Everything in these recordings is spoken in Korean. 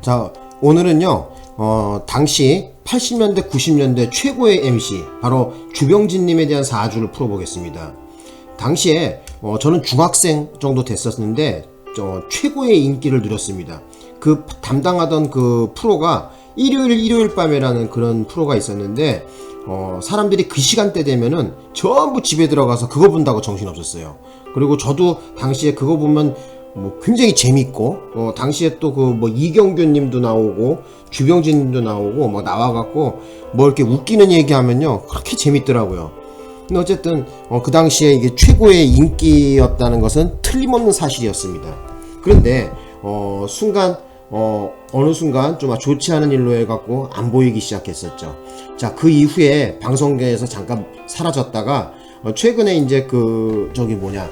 자, 오늘은요, 어, 당시 80년대, 90년대 최고의 MC, 바로 주병진님에 대한 사주를 풀어보겠습니다. 당시에, 어, 저는 중학생 정도 됐었는데, 어, 최고의 인기를 누렸습니다. 그 담당하던 그 프로가 일요일, 일요일 밤에라는 그런 프로가 있었는데, 어, 사람들이 그 시간대 되면은 전부 집에 들어가서 그거 본다고 정신없었어요. 그리고 저도 당시에 그거 보면 뭐 굉장히 재밌고 어, 당시에 또 그 뭐 이경규님도 나오고 주병진님도 나오고 뭐 나와갖고 뭐 이렇게 웃기는 얘기하면요 그렇게 재밌더라고요. 근데 어쨌든 어, 그 당시에 이게 최고의 인기였다는 것은 틀림없는 사실이었습니다. 그런데 어, 순간 어, 어느 순간 좀 좋지 않은 일로 해갖고 안 보이기 시작했었죠. 자, 그 이후에 방송계에서 잠깐 사라졌다가 어, 최근에 이제 그 저기 뭐냐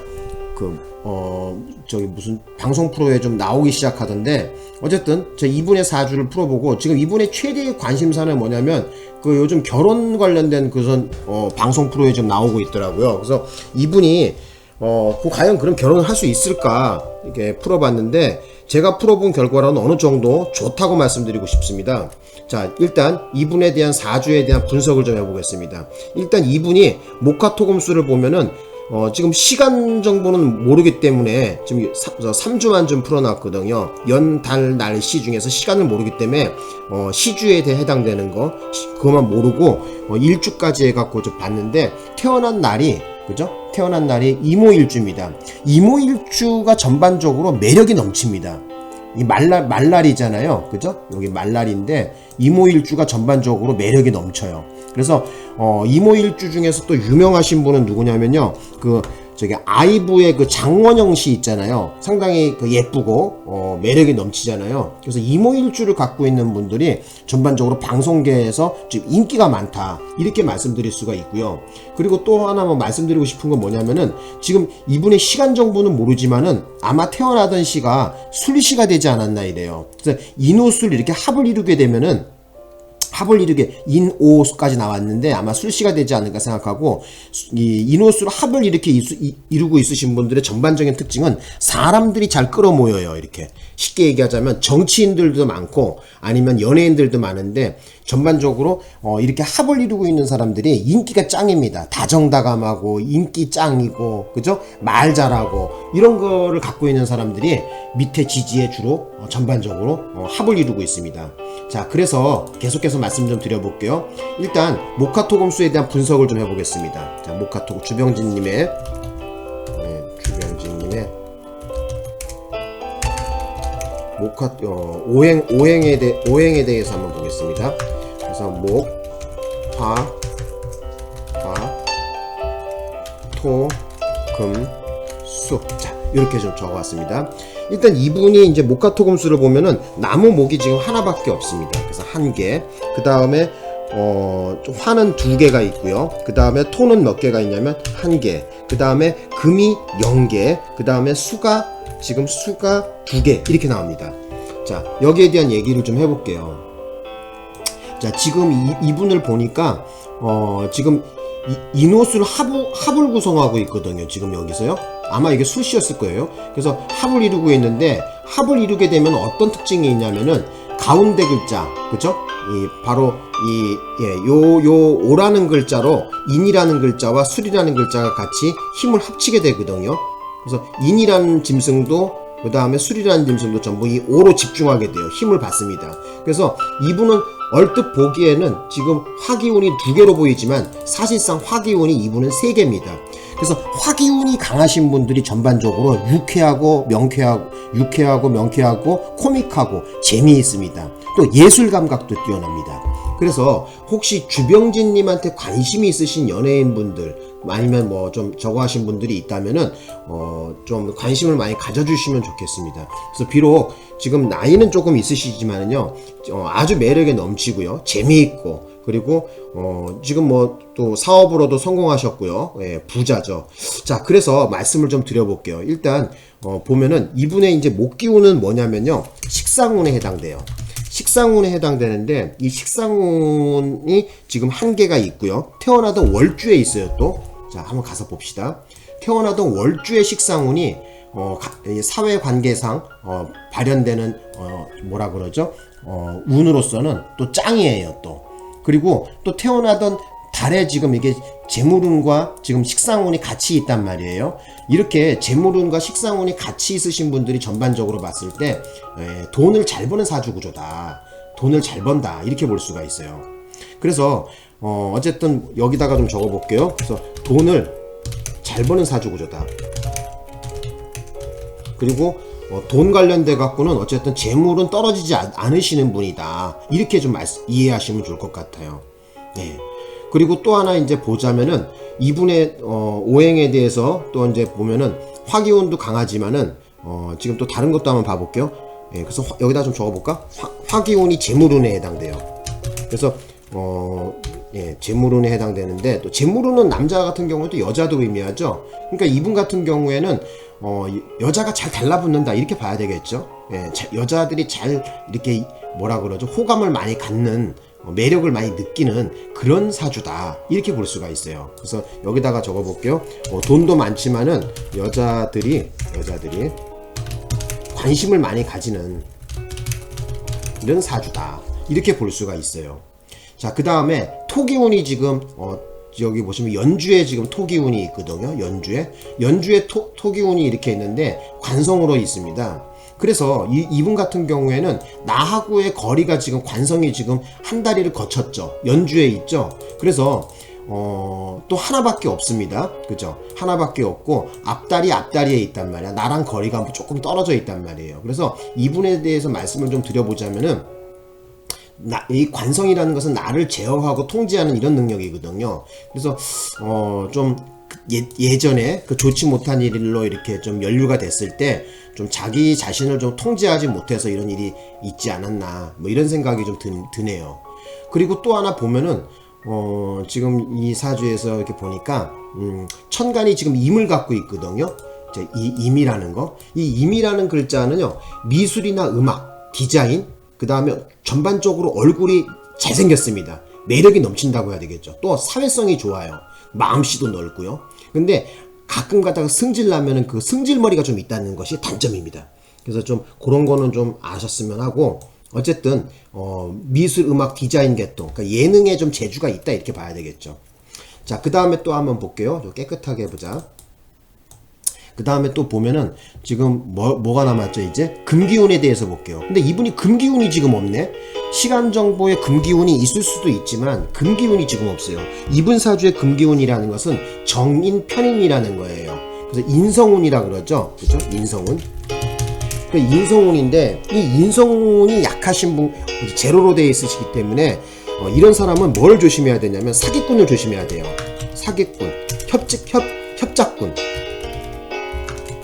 그 어 저기 무슨 방송 프로에 좀 나오기 시작하던데 어쨌든 저 이분의 사주를 풀어보고 지금 이분의 최대의 관심사는 뭐냐면 그 요즘 결혼 관련된 그선 어 방송 프로에 좀 나오고 있더라고요. 그래서 이분이 어, 그 과연 그럼 결혼을 할 수 있을까 이렇게 풀어봤는데 제가 풀어본 결과로는 어느 정도 좋다고 말씀드리고 싶습니다. 자, 일단 이분에 대한 사주에 대한 분석을 좀 해보겠습니다. 일단 이분이 모카토금수를 보면은 어, 지금 시간 정보는 모르기 때문에 지금 3주만 좀 풀어놨거든요. 연, 달, 날, 시 중에서 시간을 모르기 때문에 어, 시주에 대해 해당되는 거 그것만 모르고 어, 일주까지 해갖고 좀 봤는데 태어난 날이 그죠? 태어난 날이 이모일주입니다. 이모일주가 전반적으로 매력이 넘칩니다. 이 말날 말날이잖아요, 그죠? 여기 말날인데 이모일주가 전반적으로 매력이 넘쳐요. 그래서 어, 이모일주 중에서 또 유명하신 분은 누구냐면요, 그 저기 아이브의 그 장원영 씨 있잖아요. 상당히 그 예쁘고 어, 매력이 넘치잖아요. 그래서 이모일주를 갖고 있는 분들이 전반적으로 방송계에서 좀 인기가 많다 이렇게 말씀드릴 수가 있고요. 그리고 또 하나 뭐 말씀드리고 싶은 건 뭐냐면은 지금 이분의 시간 정보는 모르지만은 아마 태어나던 시가 술시가 되지 않았나 이래요. 그래서 인호술 이렇게 합을 이루게 되면은 합을 이루게 인오수까지 나왔는데 아마 술시가 되지 않을까 생각하고 이 인오수로 합을 이렇게 이루고 있으신 분들의 전반적인 특징은 사람들이 잘 끌어모여요 이렇게 쉽게 얘기하자면 정치인들도 많고 아니면 연예인들도 많은데 전반적으로 어 이렇게 합을 이루고 있는 사람들이 인기가 짱입니다 다정다감하고 인기 짱이고 그죠 말 잘하고 이런 거를 갖고 있는 사람들이 밑에 지지에 주로 어 전반적으로 어 합을 이루고 있습니다 자 그래서 계속해서 말씀 좀 드려볼게요. 일단 모카토금수에 대한 분석을 좀 해보겠습니다. 자, 모카토 주병진님의 모카 어, 오행 오행에 대 오행에 대해서 한번 보겠습니다. 그래서 목, 화, 화, 토, 금, 수. 자 이렇게 좀 적어왔습니다. 일단 이분이 이제 목화토금수를 보면은 나무 목이 지금 하나밖에 없습니다. 그래서 한 개. 그 다음에 어, 화는 두 개가 있고요. 그 다음에 토는 몇 개가 있냐면 한 개. 그 다음에 금이 0개. 그 다음에 수가 지금 수가 두 개. 이렇게 나옵니다. 자, 여기에 대한 얘기를 좀 해볼게요. 자, 지금 이, 이분을 보니까, 어, 지금 이, 인호술 합을, 합을 구성하고 있거든요. 지금 여기서요. 아마 이게 수시였을 거예요. 그래서 합을 이루고 있는데 합을 이루게 되면 어떤 특징이 있냐면은 가운데 글자, 그죠? 이 바로 이요요 예, 오라는 글자로 인이라는 글자와 술이라는 글자가 같이 힘을 합치게 되거든요. 그래서 인이라는 짐승도 그 다음에 술이라는 짐승도 전부 이 오로 집중하게 돼요. 힘을 받습니다. 그래서 이분은 얼뜻 보기에는 지금 화기운이 두 개로 보이지만 사실상 화기운이 이분은 세 개입니다. 그래서 화기운이 강하신 분들이 전반적으로 유쾌하고 명쾌하고 유쾌하고 명쾌하고 코믹하고 재미있습니다. 또 예술 감각도 뛰어납니다. 그래서 혹시 주병진님한테 관심이 있으신 연예인분들 아니면 뭐 좀 저거 하신 분들이 있다면은 어 좀 관심을 많이 가져주시면 좋겠습니다. 그래서 비록 지금 나이는 조금 있으시지만은요 어 아주 매력에 넘치고요 재미있고 그리고 어 지금 뭐 또 사업으로도 성공하셨고요 예, 부자죠. 자 그래서 말씀을 좀 드려볼게요. 일단 어 보면은 이분의 이제 목 기운은 뭐냐면요 식상운에 해당돼요. 식상운에 해당되는데 이 식상운이 지금 한 개가 있고요. 태어나던 월주에 있어요 또. 자 한번 가서 봅시다. 태어나던 월주의 식상운이 어, 사회 관계상 어, 발현되는 어, 뭐라 그러죠? 어, 운으로서는 또 짱이에요 또. 그리고 또 태어나던 달에 지금 이게 재물운과 지금 식상운이 같이 있단 말이에요. 이렇게 재물운과 식상운이 같이 있으신 분들이 전반적으로 봤을 때 에, 돈을 잘 버는 사주 구조다. 돈을 잘 번다. 이렇게 볼 수가 있어요. 그래서 어, 어쨌든 여기다가 좀 적어 볼게요. 그래서 돈을 잘 버는 사주 구조다. 그리고 어, 돈 관련돼 갖고는 어쨌든 재물은 떨어지지 않, 않으시는 분이다. 이렇게 좀 말씀, 이해하시면 좋을 것 같아요. 네. 그리고 또 하나 이제 보자면은 이분의 어, 오행에 대해서 또 이제 보면은 화기운도 강하지만은 어, 지금 또 다른 것도 한번 봐볼게요. 예, 그래서 화- 여기다 좀 적어볼까? 화, 화기운이 재물운에 해당돼요. 그래서 어, 예, 재물운에 해당되는데 또 재물운은 남자 같은 경우도 여자도 의미하죠. 그러니까 이분 같은 경우에는 어, 이- 여자가 잘 달라붙는다 이렇게 봐야 되겠죠. 예, 자- 여자들이 잘 이렇게 뭐라 그러죠 호감을 많이 갖는 어, 매력을 많이 느끼는 그런 사주다 이렇게 볼 수가 있어요. 그래서 여기다가 적어볼게요. 어, 돈도 많지만은 여자들이 여자들이 관심을 많이 가지는 이런 사주다 이렇게 볼 수가 있어요. 자, 그 다음에 토기운이 지금 어, 여기 보시면 연주에 지금 토기운이 있거든요. 연주에 연주에 토, 토기운이 이렇게 있는데 관성으로 있습니다. 그래서 이, 이분 같은 경우에는 나하고의 거리가 지금 관성이 지금 한 다리를 거쳤죠. 연주에 있죠. 그래서 어, 또 하나밖에 없습니다. 그죠? 하나밖에 없고, 앞다리 앞다리에 있단 말이야. 나랑 거리가 조금 떨어져 있단 말이에요. 그래서 이분에 대해서 말씀을 좀 드려보자면은, 나, 이 관성이라는 것은 나를 제어하고 통제하는 이런 능력이거든요. 그래서 어, 좀 예, 예전에 그 좋지 못한 일로 이렇게 좀 연루가 됐을 때 좀 자기 자신을 좀 통제하지 못해서 이런 일이 있지 않았나 뭐 이런 생각이 좀 드, 드네요. 그리고 또 하나 보면은 어, 지금 이 사주에서 이렇게 보니까 음, 천간이 지금 임을 갖고 있거든요. 이 임이라는 거, 이 임이라는 글자는요 미술이나 음악, 디자인, 그 다음에 전반적으로 얼굴이 잘생겼습니다. 매력이 넘친다고 해야 되겠죠. 또 사회성이 좋아요. 마음씨도 넓고요. 근데 가끔 가다가 승질 나면은 그 승질머리가 좀 있다는 것이 단점입니다. 그래서 좀 그런 거는 좀 아셨으면 하고 어쨌든 어, 미술, 음악, 디자인 계통, 그러니까 예능에 좀 재주가 있다 이렇게 봐야 되겠죠. 자, 그 다음에 또 한번 볼게요. 좀 깨끗하게 해보자. 그 다음에 또 보면은 지금 뭐, 뭐가 남았죠 이제? 금기운에 대해서 볼게요. 근데 이분이 금기운이 지금 없네. 시간 정보에 금기운이 있을 수도 있지만 금기운이 지금 없어요. 이분 사주의 금기운이라는 것은 정인 편인이라는 거예요. 그래서 인성운이라 그러죠. 그죠? 인성운. 그 인성운인데 이 인성운이 약하신 분 제로로 되어 있으시기 때문에 어, 이런 사람은 뭘 조심해야 되냐면 사기꾼을 조심해야 돼요. 사기꾼. 협직 협 협작꾼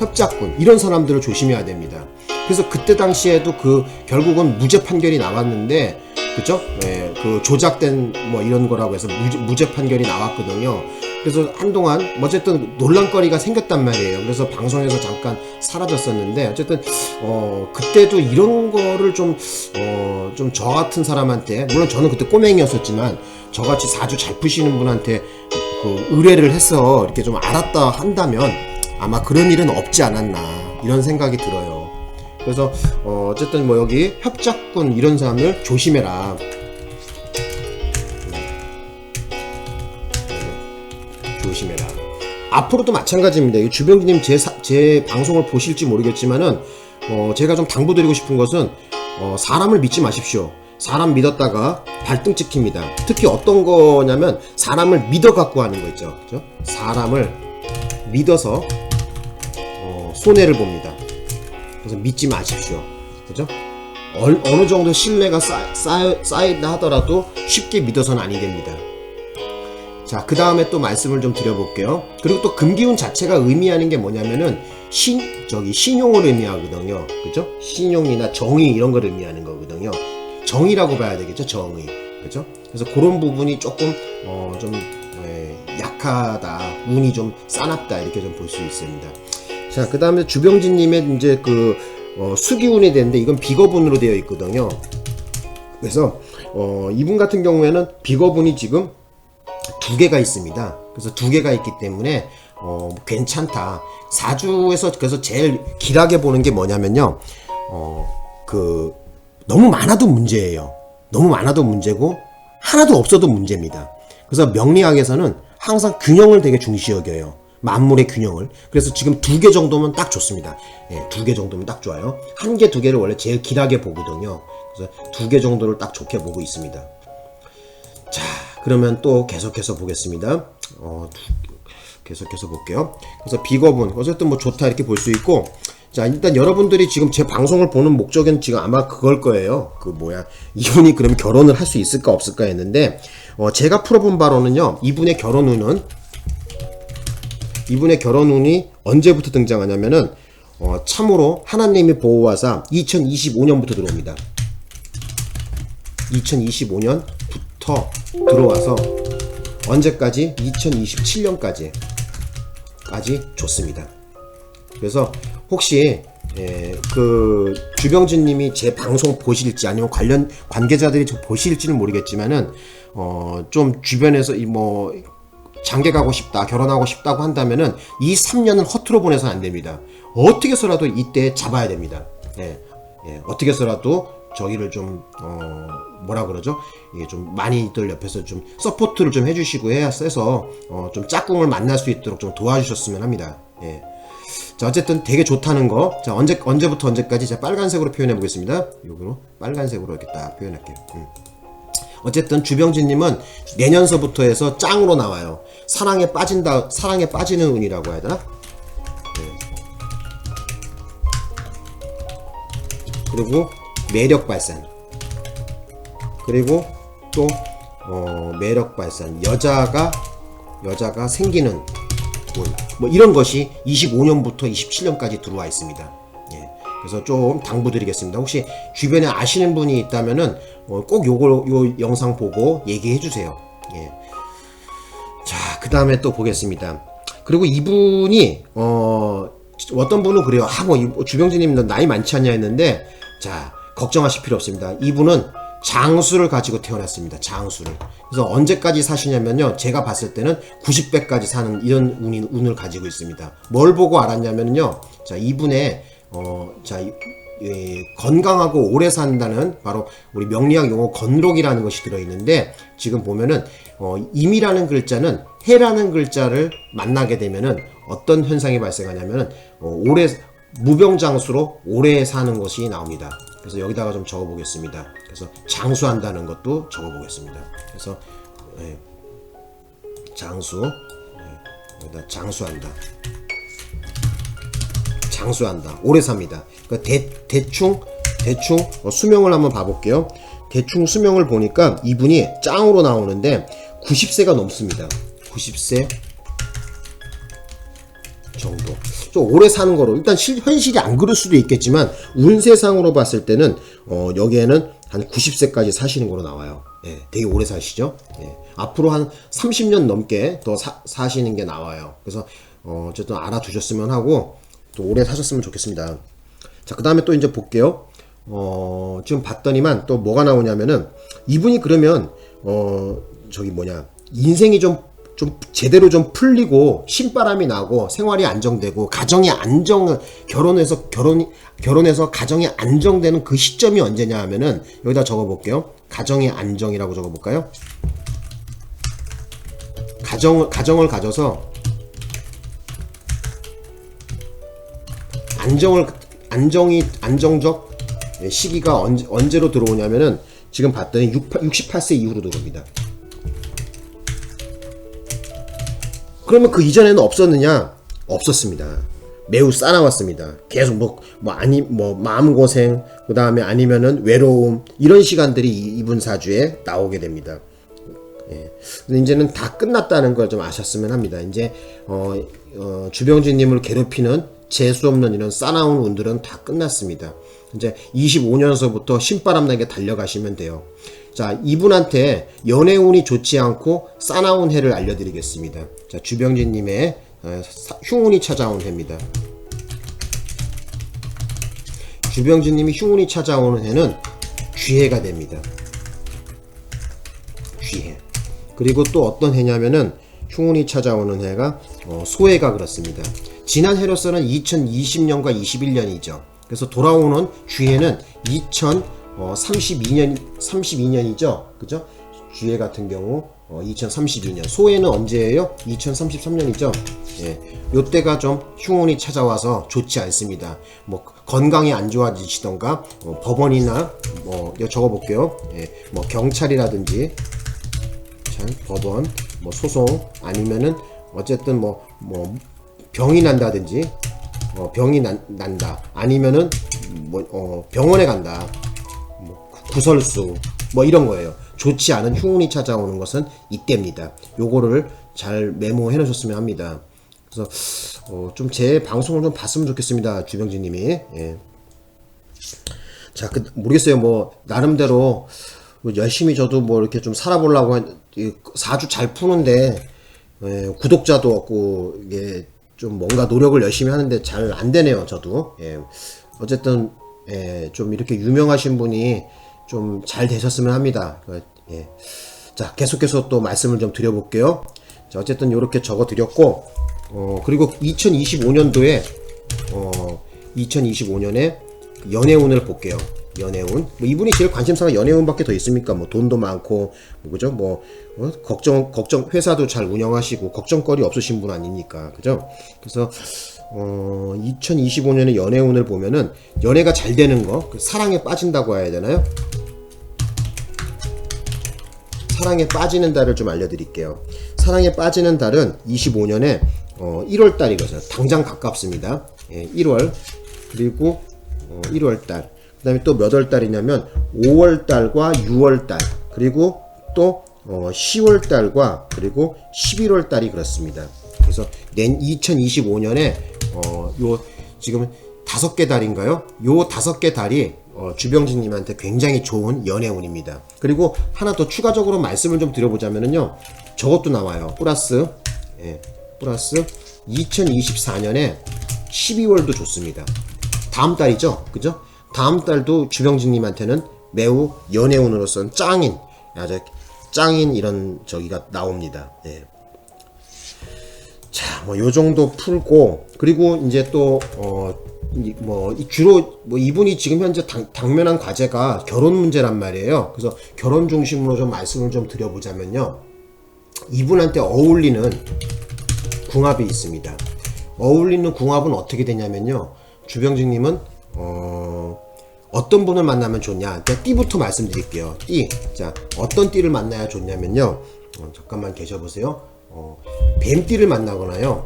협작꾼 이런 사람들을 조심해야 됩니다. 그래서 그때 당시에도 그 결국은 무죄 판결이 나왔는데 그죠? 네, 그 조작된 뭐 이런 거라고 해서 무죄, 무죄 판결이 나왔거든요. 그래서 한동안 뭐 어쨌든 논란거리가 생겼단 말이에요. 그래서 방송에서 잠깐 사라졌었는데 어쨌든 어 그때도 이런 거를 좀 어 좀 저 같은 사람한테 물론 저는 그때 꼬맹이였었지만 저같이 사주 잘 푸시는 분한테 그 의뢰를 해서 이렇게 좀 알았다 한다면 아마 그런 일은 없지 않았나 이런 생각이 들어요. 그래서 어, 어쨌든 뭐 여기 협작꾼 이런 사람을 조심해라. 네. 조심해라. 앞으로도 마찬가지입니다. 이 주병기님 제, 사- 제 방송을 보실지 모르겠지만은 어, 제가 좀 당부드리고 싶은 것은 어, 사람을 믿지 마십시오. 사람 믿었다가 발등 찍힙니다. 특히 어떤 거냐면 사람을 믿어 갖고 하는 거 있죠. 그죠? 사람을 믿어서 어, 손해를 봅니다. 그래서 믿지 마십시오. 그죠? 얼- 어느 정도 신뢰가 쌓, 쌓, 쌓인다 하더라도 쉽게 믿어서는 아니 됩니다. 자, 그 다음에 또 말씀을 좀 드려볼게요. 그리고 또 금기운 자체가 의미하는 게 뭐냐면은 신, 저기 신용을 의미하거든요. 그죠? 신용이나 정의 이런 걸 의미하는 거거든요. 정의라고 봐야 되겠죠? 정의. 그죠? 그래서 그런 부분이 조금, 어, 좀, 에, 약하다. 운이 좀 싸납다. 이렇게 좀 볼 수 있습니다. 자, 그 다음에 주병진님의 이제 그, 어, 수기운이 되는데 이건 비거분으로 되어 있거든요. 그래서, 어, 이분 같은 경우에는 비거분이 지금 두 개가 있습니다. 그래서 두 개가 있기 때문에 어, 괜찮다. 사주에서 그래서 제일 길하게 보는 게 뭐냐면요. 어, 그, 너무 많아도 문제예요. 너무 많아도 문제고, 하나도 없어도 문제입니다. 그래서 명리학에서는 항상 균형을 되게 중시 여겨요. 만물의 균형을. 그래서 지금 두 개 정도면 딱 좋습니다. 예, 두 개 정도면 딱 좋아요. 한 개, 두 개를 원래 제일 길하게 보거든요. 그래서 두 개 정도를 딱 좋게 보고 있습니다. 자, 그러면 또 계속해서 보겠습니다. 어, 두- 계속해서 볼게요. 그래서 비거분, 어쨌든 뭐 좋다 이렇게 볼 수 있고, 자, 일단 여러분들이 지금 제 방송을 보는 목적은 지금 아마 그걸 거예요. 그 뭐야, 이분이 그럼 결혼을 할 수 있을까 없을까 했는데, 어, 제가 풀어본 바로는요, 이분의 결혼 운은, 이분의 결혼 운이 언제부터 등장하냐면은, 어, 참으로 하나님의 보호하사 2025년부터 들어옵니다. 2025년부터 들어와서 언제까지? 2027년까지 까지 좋습니다. 그래서 혹시 예, 그 주병진님이 제 방송 보실지 아니면 관련 관계자들이 저 보실지는 모르겠지만은 어, 좀 주변에서 이 뭐 장계 가고 싶다 결혼하고 싶다고 한다면은 이 3년은 허투루 보내서는 안 됩니다. 어떻게 해서라도 이때 잡아야 됩니다. 예, 예, 어떻게 해서라도 저기를 좀 어, 뭐라 그러죠? 이게 좀 많이들 옆에서 좀 서포트를 좀 해주시고 해야 해서 어, 좀 짝꿍을 만날 수 있도록 좀 도와주셨으면 합니다. 예. 자 어쨌든 되게 좋다는 거. 자 언제 언제부터 언제까지 제가 빨간색으로 표현해 보겠습니다. 요거로 빨간색으로 이렇게 딱 표현할게요. 음. 어쨌든 주병진님은 내년서부터 해서 짱으로 나와요. 사랑에 빠진다, 사랑에 빠지는 운이라고 해야 되나? 그리고 매력 발산. 그리고 또 어, 매력 발산. 여자가 여자가 생기는 운. 뭐 이런 것이 25년부터 27년까지 들어와 있습니다. 예. 그래서 좀 당부드리겠습니다. 혹시 주변에 아시는 분이 있다면은 어, 꼭 요걸 요 영상 보고 얘기해 주세요. 예. 자, 그 다음에 또 보겠습니다. 그리고 이분이, 어, 어떤 분은 그래요. 아, 뭐, 이- 주병진님 너 나이 많지 않냐 했는데, 자, 걱정하실 필요 없습니다. 이분은 장수를 가지고 태어났습니다. 장수를. 그래서 언제까지 사시냐면요. 제가 봤을 때는 90배까지 사는 이런 운이, 운을 가지고 있습니다. 뭘 보고 알았냐면요. 자, 이분의, 어, 자, 건강하고 오래 산다는 바로 우리 명리학 용어 건록이라는 것이 들어있는데 지금 보면은 어, 임이라는 글자는 해라는 글자를 만나게 되면은 어떤 현상이 발생하냐면은 어, 오래 무병장수로 오래 사는 것이 나옵니다. 그래서 여기다가 좀 적어보겠습니다. 그래서 장수한다는 것도 적어보겠습니다. 그래서 예, 장수 예, 여기다 장수한다. 장수한다. 오래 삽니다. 그러니까 대, 대충 대충 어, 수명을 한번 봐볼게요. 대충 수명을 보니까 이분이 짱으로 나오는데 90세가 넘습니다. 90세 정도. 좀 오래 사는 거로 일단 실, 현실이 안 그럴 수도 있겠지만 운 세상으로 봤을 때는 어, 여기에는 한 90세까지 사시는 거로 나와요. 예, 되게 오래 사시죠. 예, 앞으로 한 30년 넘게 더 사, 사시는 게 나와요. 그래서 어, 어쨌든 알아두셨으면 하고 또 오래 사셨으면 좋겠습니다. 자, 그 다음에 또 이제 볼게요. 어, 지금 봤더니만 또 뭐가 나오냐면은 이분이 그러면 어, 저기 뭐냐 인생이 좀 좀 제대로 좀 풀리고 신바람이 나고 생활이 안정되고 가정이 안정 결혼해서 결혼 결혼해서 가정이 안정되는 그 시점이 언제냐 하면은 여기다 적어 볼게요. 가정의 안정이라고 적어 볼까요? 가정 가정을 가져서 안정을 안정이 안정적 시기가 언제, 언제로 들어오냐면은 지금 봤더니 6, 68세 이후로 들어옵니다. 그러면 그 이전에는 없었느냐? 없었습니다. 매우 싸나웠습니다. 계속 뭐, 뭐 아니 뭐 마음 고생 그 다음에 아니면은 외로움 이런 시간들이 이- 이분 사주에 나오게 됩니다. 예. 근데 이제는 다 끝났다는 걸 좀 아셨으면 합니다. 이제 어, 어, 주병진님을 괴롭히는 재수 없는 이런 싸나운 운들은 다 끝났습니다. 이제 25년서부터 신바람나게 달려가시면 돼요. 자, 이분한테 연애 운이 좋지 않고 싸나운 해를 알려드리겠습니다. 자, 주병진님의 어, 사- 흉운이 찾아온 해입니다. 주병진님이 흉운이 찾아오는 해는 쥐해가 됩니다. 쥐해. 그리고 또 어떤 해냐면은 흉운이 찾아오는 해가 어, 소해가 그렇습니다. 지난 해로서는 2020년과 21년이죠. 그래서 돌아오는 주해는 2032년 32년이죠. 그죠? 주해 같은 경우 어, 2032년 소해는 언제예요? 2033년이죠. 예, 요때가 좀 흉운이 찾아와서 좋지 않습니다. 뭐 건강이 안 좋아지시던가 어, 법원이나 뭐 적어볼게요. 예, 뭐 경찰이라든지 참 법원 뭐 소송 아니면은 어쨌든 뭐뭐 병이 난다든지 어, 병이 난, 난다 아니면은 뭐 어, 병원에 간다 뭐 구- 구설수 뭐 이런 거예요. 좋지 않은 흉운이 찾아오는 것은 이때입니다. 요거를 잘 메모해 놓으셨으면 합니다. 그래서 어, 좀 제 방송을 좀 봤으면 좋겠습니다. 주병진님이. 예. 자, 그, 모르겠어요. 뭐 나름대로 뭐 열심히 저도 뭐 이렇게 좀 살아보려고 사주 잘 푸는데 예, 구독자도 없고 이게 좀 뭔가 노력을 열심히 하는데 잘 안 되네요. 저도. 예. 어쨌든 예, 좀 이렇게 유명하신 분이 좀 잘 되셨으면 합니다. 그, 예. 자, 계속해서 또 말씀을 좀 드려볼게요. 자, 어쨌든 이렇게 적어 드렸고, 어, 그리고 2025년도에, 어, 2025년에 연애운을 볼게요. 연애운. 뭐 이분이 제일 관심사가 연애운밖에 더 있습니까? 뭐 돈도 많고, 뭐 그죠? 뭐, 어? 걱정, 걱정, 회사도 잘 운영하시고, 걱정거리 없으신 분 아닙니까? 그죠? 그래서, 어, 2025년에 연애운을 보면은, 연애가 잘 되는 거, 그 사랑에 빠진다고 해야 되나요? 사랑에 빠지는 달을 좀 알려드릴게요. 사랑에 빠지는 달은 25년에 어, 1월 달이거든요. 당장 가깝습니다. 예, 1월 그리고 어, 1월 달. 그 다음에 또 몇 월 달이냐면 5월 달과 6월 달 그리고 또 어, 10월 달과 그리고 11월 달이 그렇습니다. 그래서 낸 2025년에 어, 요 지금 다섯 개 달인가요? 요 다섯 개 달이 어, 주병진님한테 굉장히 좋은 연애운입니다. 그리고 하나 더 추가적으로 말씀을 좀 드려보자면요. 저것도 나와요. 플러스, 예, 플러스 2024년에 12월도 좋습니다. 다음 달이죠. 그죠? 다음 달도 주병진님한테는 매우 연애운으로서는 짱인, 아주 짱인 이런 저기가 나옵니다. 예. 자, 뭐 요 정도 풀고 그리고 이제 또 어, 이- 뭐 이- 주로 뭐 이분이 지금 현재 당, 당면한 과제가 결혼 문제란 말이에요. 그래서 결혼 중심으로 좀 말씀을 좀 드려보자면요. 이분한테 어울리는 궁합이 있습니다. 어울리는 궁합은 어떻게 되냐면요. 주병진님은 어, 어떤 분을 만나면 좋냐? 제가 띠부터 말씀드릴게요. 띠. 자, 어떤 띠를 만나야 좋냐면요. 어, 잠깐만 계셔보세요. 어, 뱀띠를 만나거나요.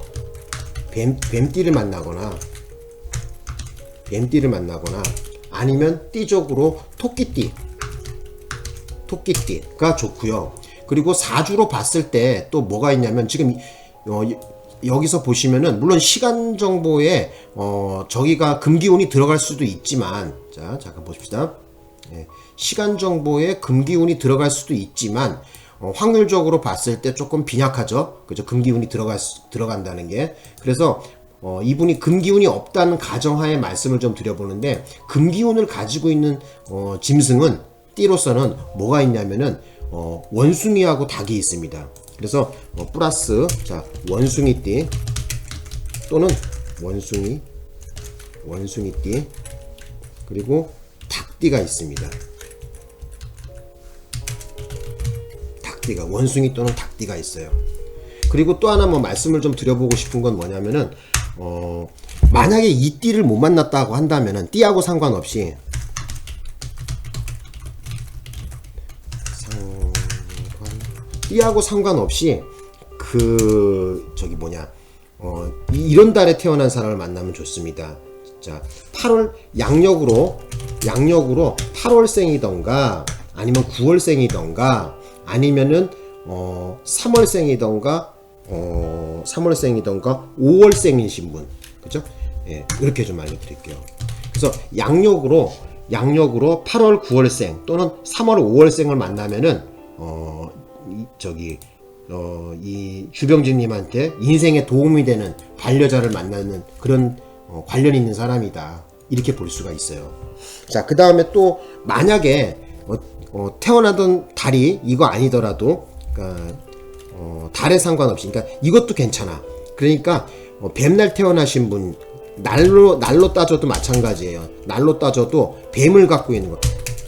뱀, 뱀띠를 만나거나, 뱀띠를 만나거나, 아니면 띠적으로 토끼띠. 토끼띠가 좋고요. 그리고 사주로 봤을 때 또 뭐가 있냐면 지금 이- 어, 이- 여기서 보시면은 물론 시간 정보에 어, 저기가 금기운이 들어갈 수도 있지만 자 잠깐 보십시다. 예, 시간 정보에 금기운이 들어갈 수도 있지만 어, 확률적으로 봤을 때 조금 빈약하죠. 그죠? 금기운이 들어갈 수, 들어간다는 게 그래서 어, 이분이 금기운이 없다는 가정하에 말씀을 좀 드려보는데 금기운을 가지고 있는 어, 짐승은 띠로서는 뭐가 있냐면은 어, 원숭이하고 닭이 있습니다. 그래서 어, 플러스 자 원숭이띠 또는 원숭이 원숭이띠 그리고 닭띠가 있습니다. 닭띠가 원숭이 또는 닭띠가 있어요. 그리고 또 하나 뭐 말씀을 좀 드려보고 싶은 건 뭐냐면은 어 만약에 이 띠를 못 만났다고 한다면은 띠하고 상관없이 상관 띠하고 상관없이 그 저기 뭐냐 어 이- 이런 달에 태어난 사람을 만나면 좋습니다. 자 8월 양력으로 양력으로 8월생이던가 아니면 9월생이던가 아니면은 어 3월생이던가 어 3월생이던가 5월생이신 분 그죠? 예 이렇게 좀 알려 드릴게요. 그래서 양력으로 양력으로 8월 9월생 또는 3월 5월생을 만나면은 어 이- 저기 어, 이 주병진님한테 인생에 도움이 되는 반려자를 만나는 그런 어, 관련 있는 사람이다 이렇게 볼 수가 있어요. 자, 그 다음에 또 만약에 어, 어, 태어나던 달이 이거 아니더라도 그러니까 어, 달에 상관없이 그러니까 이것도 괜찮아. 그러니까 어, 뱀날 태어나신 분 날로 날로 따져도 마찬가지예요. 날로 따져도 뱀을 갖고 있는 거.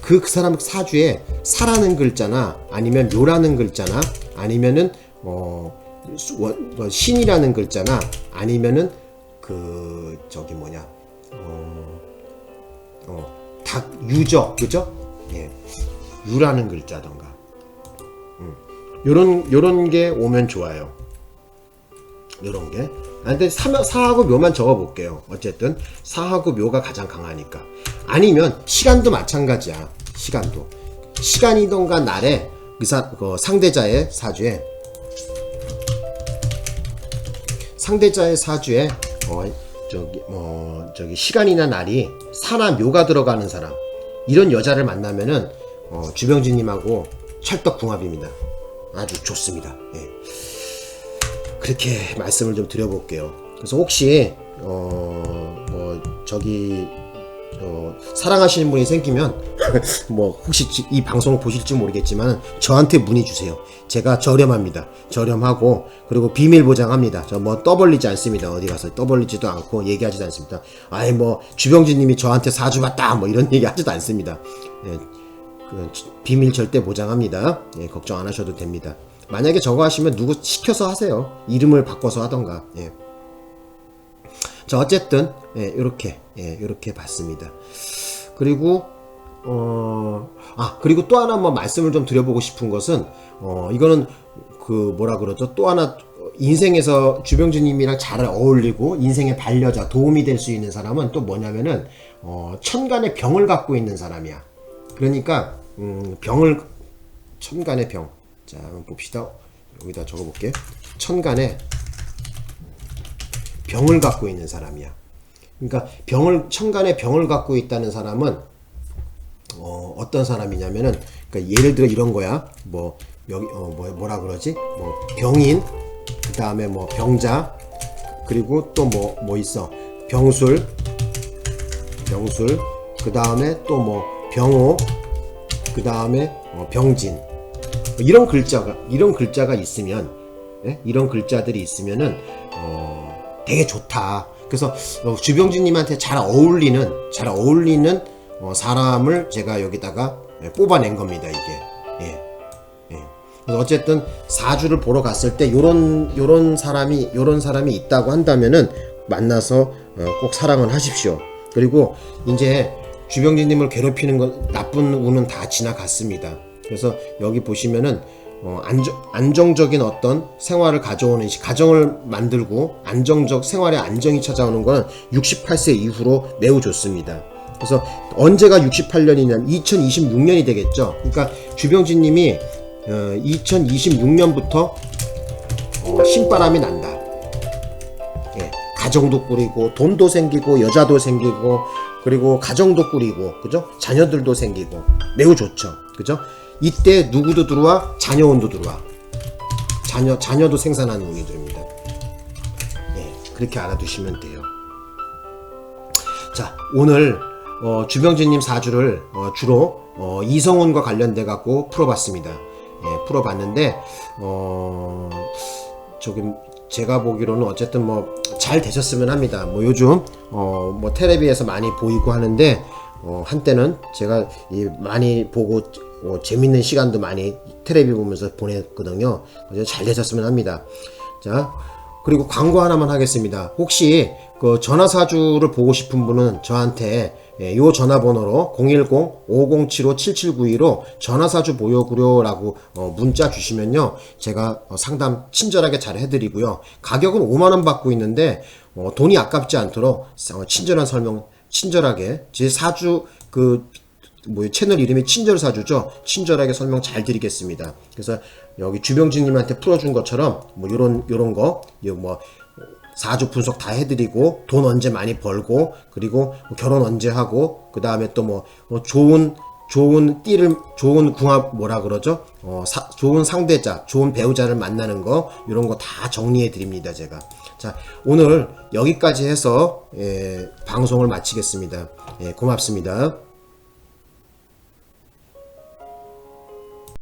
그, 그 사람 사주에 사라는 글자나 아니면 묘라는 글자나 아니면은 어 신이라는 글자나 아니면은 그 저기 뭐냐 어, 닭 유저 그죠? 예, 유라는 글자던가. 음, 요런 요런 게 오면 좋아요. 요런 게. 아, 근데 사, 사하고 묘만 적어볼게요. 어쨌든 사하고 묘가 가장 강하니까. 아니면 시간도 마찬가지야. 시간도. 시간이던가 날에 의사 그 상대자의 사주에 상대자의 사주에 어 저기 뭐 저기 시간이나 날이 사나 묘가 들어가는 사람 이런 여자를 만나면은 어, 주병진님하고 찰떡궁합입니다. 아주 좋습니다. 예. 그렇게 말씀을 좀 드려볼게요. 그래서 혹시 어 뭐 저기 어, 사랑하시는 분이 생기면 뭐 혹시 지- 이 방송을 보실지 모르겠지만 저한테 문의 주세요. 제가 저렴합니다. 저렴하고 그리고 비밀 보장합니다. 저 뭐 떠벌리지 않습니다. 어디 가서 떠벌리지도 않고 얘기하지도 않습니다. 아예 뭐 주병진님이 저한테 사주 봤다 뭐 이런 얘기 하지도 않습니다. 예, 그 비밀 절대 보장합니다. 예, 걱정 안 하셔도 됩니다. 만약에 저거 하시면 누구 시켜서 하세요. 이름을 바꿔서 하던가. 예. 자 어쨌든 예, 이렇게 예, 이렇게 봤습니다. 그리고 어, 아 그리고 또 하나 뭐 말씀을 좀 드려보고 싶은 것은 어, 이거는 그 뭐라 그러죠? 또 하나 인생에서 주병주님이랑 잘 어울리고 인생의 반려자 도움이 될 수 있는 사람은 또 뭐냐면은 어, 천간의 병을 갖고 있는 사람이야. 그러니까 음, 병을 천간의 병. 자 한번 봅시다. 여기다 적어볼게. 천간에 병을 갖고 있는 사람이야. 그러니까 병을 천간에 병을 갖고 있다는 사람은 어, 어떤 사람이냐면은 그러니까 예를 들어 이런 거야. 뭐 여기 어, 뭐 뭐라 그러지? 뭐 병인 그 다음에 뭐 병자 그리고 또 뭐뭐 있어? 병술 병술 그 다음에 또 뭐 병호 그 다음에 어, 병진 뭐 이런 글자가 이런 글자가 있으면 예? 이런 글자들이 있으면은 어, 되게 좋다. 그래서 어, 주병진님한테 잘 어울리는 잘 어울리는 어, 사람을 제가 여기다가 예, 뽑아낸 겁니다. 이게 예. 예. 어쨌든 사주를 보러 갔을 때 요런 요런 사람이 요런 사람이 있다고 한다면은 만나서 어, 꼭 사랑을 하십시오. 그리고 이제 주병진님을 괴롭히는 건 나쁜 운은 다 지나갔습니다. 그래서 여기 보시면은 어, 안정, 안정적인 어떤 생활을 가져오는 시- 가정을 만들고 안정적 생활의 안정이 찾아오는 건 68세 이후로 매우 좋습니다. 그래서 언제가 68년이냐면 2026년이 되겠죠. 그러니까 주병진님이 어, 2026년부터 어, 신바람이 난다. 예, 가정도 꾸리고 돈도 생기고 여자도 생기고 그리고 가정도 꾸리고 그죠? 자녀들도 생기고 매우 좋죠. 그죠? 이때 누구도 들어와 자녀운도 들어와. 자녀 자녀도 생산하는 운이 들입니다. 예, 그렇게 알아두시면 돼요. 자, 오늘 어, 주병진님 사주를 어, 주로 어, 이성운과 관련돼 갖고 풀어봤습니다. 예, 풀어봤는데 어, 조금 제가 보기로는 어쨌든 뭐 잘 되셨으면 합니다. 뭐 요즘 어, 뭐 텔레비에서 많이 보이고 하는데 어, 한때는 제가 이 많이 보고 어, 재밌는 시간도 많이 텔레비 보면서 보냈거든요. 잘 되셨으면 합니다. 자, 그리고 광고 하나만 하겠습니다. 혹시 그 전화 사주를 보고 싶은 분은 저한테 예, 요 전화번호로 010-5075-7792로 전화사주 보여구려라고 어, 문자 주시면요. 제가 어, 상담 친절하게 잘 해드리고요. 가격은 5만원 받고 있는데 어, 돈이 아깝지 않도록 어, 친절한 설명 친절하게 제 사주 그 뭐 채널 이름이 친절사주죠. 친절하게 설명 잘 드리겠습니다. 그래서 여기 주병진님한테 풀어준 것처럼 뭐 요런 요런 거, 이거 뭐 사주 분석 다 해드리고 돈 언제 많이 벌고 그리고 뭐 결혼 언제 하고 그 다음에 또 뭐 좋은 좋은 띠를 좋은 궁합 뭐라 그러죠? 어, 사- 좋은 상대자, 좋은 배우자를 만나는 거 이런 거 다 정리해 드립니다 제가. 자 오늘 여기까지 해서 예, 방송을 마치겠습니다. 예, 고맙습니다.